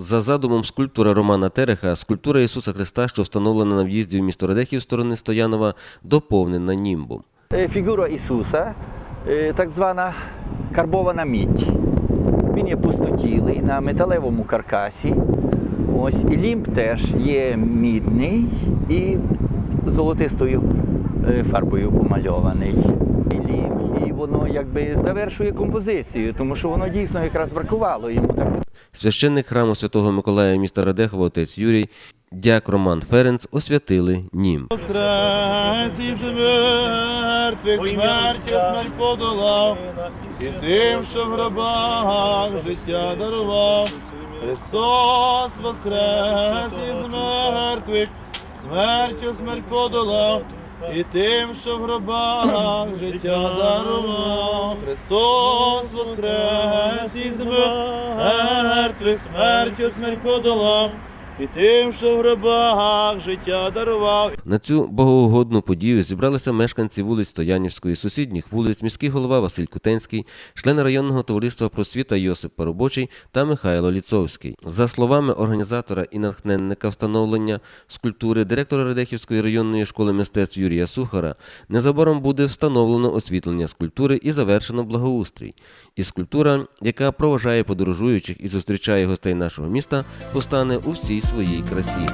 За задумом скульптора Романа Тереха, скульптура Ісуса Христа, що встановлена на в'їзді в місто Радехів сторони Стоянова, доповнена німбом. Е, Фігура Ісуса, е, так звана карбована мідь. Він є пустотілий на металевому каркасі. Ось, і лімб теж є мідний і золотистою е, фарбою помальований. Воно якби завершує композицію, тому що воно дійсно якраз бракувало йому так. Священник храму святого Миколая міста Радехова, отець Юрій, дяк Роман Ференц освятили із мертвих смертю смерть подолав, і тим, що в гробах життя дарував. Христос воскрес із мертвих, смертю смерть подолав, і тим, що в гробах життя дарував. Христос воскрес із мертвих, смертю смерть подолав, і тим, що в гробах життя дарував. На цю богоугодну подію зібралися мешканці вулиць Стоянівської, сусідніх вулиць, міський голова Василь Кутенський, члени районного товариства просвіта Йосип Парубочий та Михайло Ліцовський. За словами організатора і натхненника встановлення скульптури директора Радехівської районної школи мистецтв Юрія Сухара, незабаром буде встановлено освітлення скульптури і завершено благоустрій. І скульптура, яка проважає подорожуючих і зустрічає гостей нашого міста, постане у всій своїй красі.